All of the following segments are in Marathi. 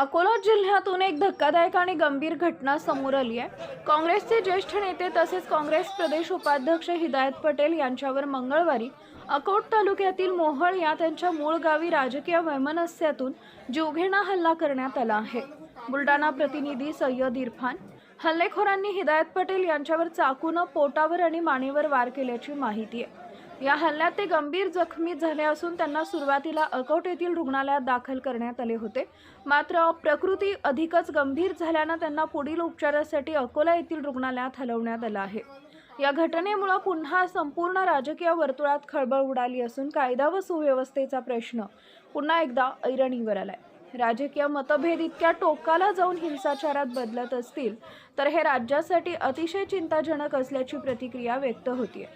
अकोला जिल्ह्यातून एक धक्कादायक आणि गंभीर घटना समोर आली आहे. काँग्रेसचे ज्येष्ठ नेते तसेच काँग्रेस प्रदेश उपाध्यक्ष हिदायत पटेल यांच्यावर मंगळवारी अकोट तालुक्यातील मोहळ या त्यांच्या मूळ गावी राजकीय वैमनस्यातून जीवघेणा हल्ला करण्यात आला आहे. बुलडाणा प्रतिनिधी सय्यद इरफान हल्लेखोरांनी हिदायत पटेल यांच्यावर चाकूनं पोटावर आणि मानेवर वार केल्याची माहिती आहे. या हल्ल्यात ते गंभीर जखमी झाले असून त्यांना सुरुवातीला अकोट येथील रुग्णालयात दाखल करण्यात आले होते. मात्र प्रकृती अधिकच गंभीर झाल्यानं त्यांना पुढील उपचारासाठी अकोला येथील रुग्णालयात हलवण्यात आलं आहे. या घटनेमुळे पुन्हा संपूर्ण राजकीय वर्तुळात खळबळ उडाली असून कायदा व सुव्यवस्थेचा प्रश्न पुन्हा एकदा ऐरणीवर आलाय. राजकीय मतभेद इतक्या टोकाला जाऊन हिंसाचारात बदलत असतील तर हे राज्यासाठी अतिशय चिंताजनक असल्याची प्रतिक्रिया व्यक्त होतीये.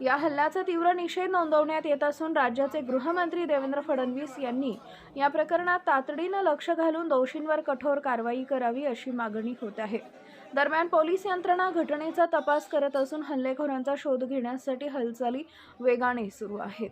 या हल्ल्याचा तीव्र निषेध नोंदवण्यात येत असून राज्याचे गृहमंत्री देवेंद्र फडणवीस यांनी या प्रकरणात तातडीनं लक्ष घालून दोषींवर कठोर कारवाई करावी अशी मागणी होत आहे. दरम्यान पोलीस यंत्रणा घटनेचा तपास करत असून हल्लेखोरांचा शोध घेण्यासाठी हालचाली वेगाने सुरू आहेत.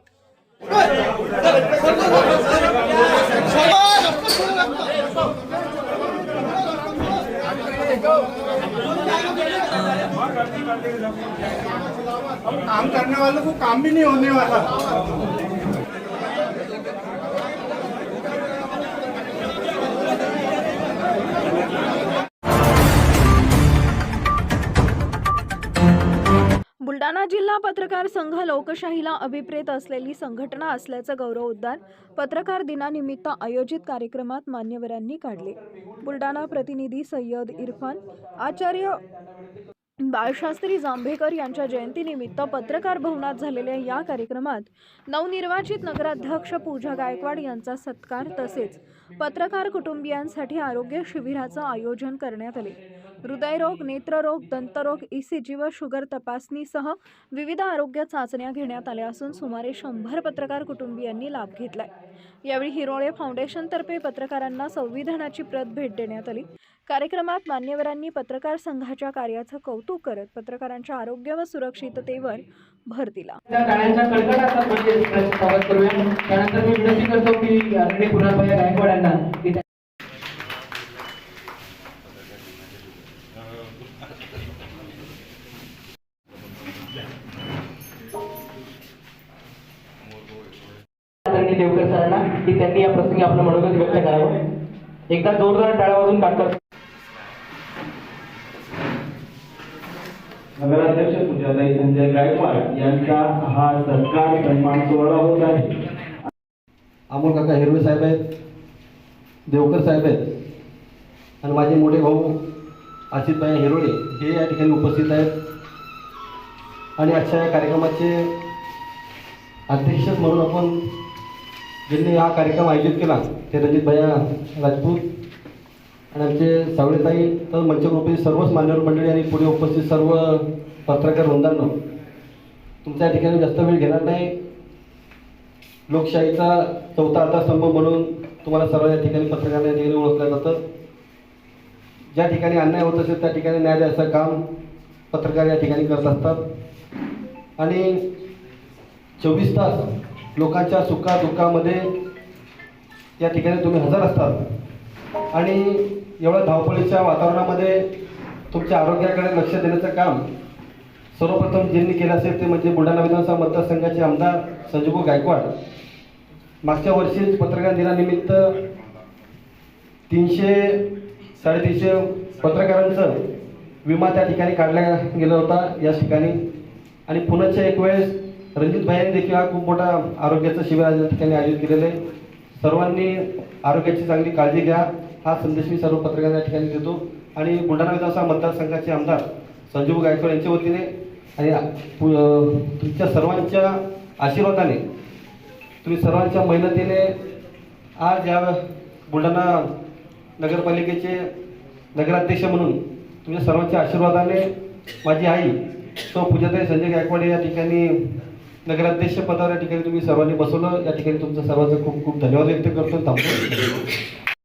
काम करने वालों को काम भी नहीं होने वाला। बुलढाणा जिल्हा पत्रकार संघ लोकशाहीला अभिप्रेत असलेली संघटना असल्याचं गौरवोद्गार पत्रकार दिनानिमित्त आयोजित कार्यक्रमात मान्यवरांनी काढले. बुलडाणा प्रतिनिधी सय्यद इरफान आचार्य बाळशास्त्री जांभेकर यांच्या जयंतीनिमित्त पत्रकार भवनात झालेल्या या कार्यक्रमात नवनिर्वाचित नगराध्यक्ष पूजा गायकवाड यांचा सत्कार तसेच पत्रकार कुटुंबियांसाठी आरोग्य शिबिराचं आयोजन करण्यात आले. हृदयरोग नेत्ररोग दंतरोग ईसीजी व शुगर तपासणीसह विविध आरोग्य चाचण्या घेण्यात आल्या असून सुमारे शंभर पत्रकार कुटुंबियांनी लाभ घेतलाय. यावेळी हिरोळे फाउंडेशनतर्फे पत्रकारांना संविधानाची प्रत भेट देण्यात आली. कार्यक्रमात मान्यवरांनी पत्रकार संघाच्या कार्याचं कौतुक करत पत्रकारांच्या आरोग्य व सुरक्षिततेवर भर दिला. म्हणजे देवकर सरांना की त्यांनी या प्रसंगी आपलं मनोगत व्यक्त करावं. एकदा जोरदार टाळ्या वाजून काढतात नगराध्यक्ष पूजाताई संजय गायकवाड यांचा हा सत्कार सन्मान सोहळा होत आहे. अमोल काका हिरवे साहेब आहेत देवकर साहेब आहेत आणि माझे मोठे भाऊ आसिफभाई हिरोळे हे या ठिकाणी उपस्थित आहेत. आणि आजच्या या कार्यक्रमाचे अध्यक्ष म्हणून आपण ज्यांनी हा कार्यक्रम आयोजित केला ते रणजित भैया राजपूत आणि आमचे सावळेताई तर मंचकृपे सर्वच मान्यवर मंडळी आणि पुढे उपस्थित सर्व पत्रकार वृंदांना तुमच्या ठिकाणी जास्त वेळ घेणार नाही. लोकशाहीचा चौथा आधारस्तंभ म्हणून तुम्हाला सर्व या ठिकाणी पत्रकारांना या ठिकाणी ओळखलं जातं. ज्या ठिकाणी अन्याय होत असेल त्या ठिकाणी न्याय द्यायचं काम पत्रकार या ठिकाणी करत असतात. आणि चोवीस तास लोकांच्या सुखादुःखामध्ये या ठिकाणी तुम्ही हजर असतात. आणि एवढ्या धावपळीच्या वातावरणामध्ये तुमच्या आरोग्याकडे लक्ष देण्याचं काम सर्वप्रथम ज्यांनी केलं असेल ते म्हणजे बुलढाणा विधानसभा मतदारसंघाचे आमदार संजूभाऊ गायकवाड. मागच्या वर्षी पत्रकार दिनानिमित्त तीनशे साडेतीनशे पत्रकारांचं विमा त्या ठिकाणी काढला गेला होता या ठिकाणी. आणि पुण्याच्या एक वेळेस रणजित भाईंनी देखील हा खूप मोठा आरोग्याचं शिबिर या ठिकाणी आयोजित केलेलं आहे. सर्वांनी आरोग्याची चांगली काळजी घ्या. हा संदेश मी सर्व पत्रकारांना या ठिकाणी देतो आणि बुलढाणा विधानसभा मतदारसंघाचे आमदार संजीव गायकवाड यांच्या वतीने आणि पु- तुमच्या सर्वांच्या आशीर्वादाने तुम्ही सर्वांच्या मेहनतीने आज या बुलढाणा नगरपालिकेचे नगराध्यक्ष म्हणून तुमच्या सर्वांच्या आशीर्वादाने माझी आई सो पूजाताई संजय गायकवाड या ठिकाणी नगराध्यक्ष पदावर या ठिकाणी तुम्ही सर्वांनी बसवलं. या ठिकाणी तुमचं सर्वांचं खूप खूप धन्यवाद व्यक्त करतो. थांबतो.